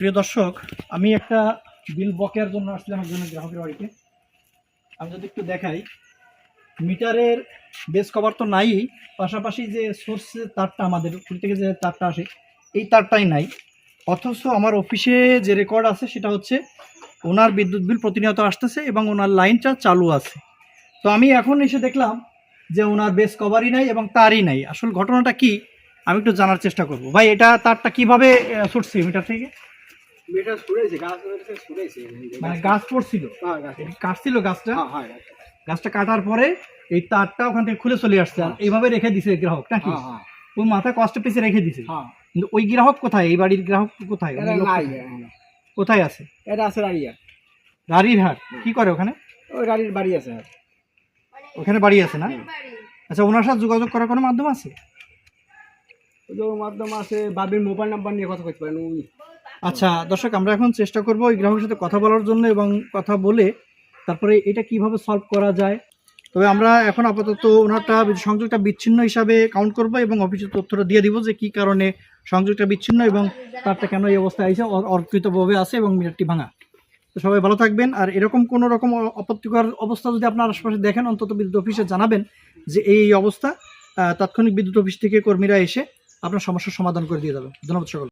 প্রিয় দর্শক, আমি একটা বিল বকেয়ার জন্য আসছিলাম একজনের গ্রাহকের বাড়িতে। আমি যদি একটু দেখাই, মিটারের বেস কভার তো নাই, পাশাপাশি যে সোর্সের তারটা আমাদের উপর থেকে যে তারটা আসে, এই তারটাই নাই। অথচ আমার অফিসে যে রেকর্ড আছে, সেটা হচ্ছে ওনার বিদ্যুৎ বিল প্রতিনিয়ত আসতেছে এবং ওনার লাইনটা চালু আছে। তো আমি এখন এসে দেখলাম যে ওনার বেস কভারই নাই এবং তারই নাই। আসল ঘটনাটা কি, আমি একটু জানার চেষ্টা করব। ভাই, এটা তারটা কীভাবে ছুটছে মিটার থেকে? মেয়েটা ছুড়েছে গাছ ধরেছে ছুড়েছে মানে গাছ পড়ছিল। হ্যাঁ কাটছিল গাছটা। হ্যাঁ হ্যাঁ গাছ। গাছটা কাটার পরে এই তারটা ওখান থেকে খুলে চলে আসছে। আর এইভাবে রেখে দিছে গ্রাহক নাকি? ওই মাথায় কষ্ট রেখে দিছে। কিন্তু ওই গ্রাহক কোথায়? এই বাড়ির গ্রাহক কোথায়? এটা ওই লোক নাই কোথায়? আছে? এটা আছে রাড়িয়া রাড়ির কি করে ওখানে? ওই বাড়ি আছে। ওখানে বাড়ি আছে না? আচ্ছা ওনার সাথে যোগাযোগ করার কোনো মাধ্যম আছে? মাধ্যমে আছে বাবির মোবাইল নাম্বার নিয়ে কথা কইতে পারেন উনি। আচ্ছা দর্শক, আমরা এখন চেষ্টা করব ওই গ্রাহকের সাথে কথা বলার জন্য এবং কথা বলে তারপরে এটা কীভাবে সলভ করা যায়। তবে আমরা এখন আপাতত ওনারটা সংযোগটা বিচ্ছিন্ন হিসাবে কাউন্ট করব এবং অফিসের তথ্যটা দিয়ে দিব যে কি কারণে সংযোগটা বিচ্ছিন্ন এবং তারটা কেন এই অবস্থায় আইসে অ- অর্পিতভাবে আছে এবং মিটারটি ভাঙা। তো সবাই ভালো থাকবেন। আর এরকম কোনো রকম আপত্তিকর অবস্থা যদি আপনার আশপাশে দেখেন, অন্তত বিদ্যুৎ অফিসে জানাবেন যে এই অবস্থা তাৎক্ষণিক বিদ্যুৎ অফিস থেকে কর্মীরা এসে আপনার সমস্যার সমাধান করে দিয়ে যাবে। ধন্যবাদ সকল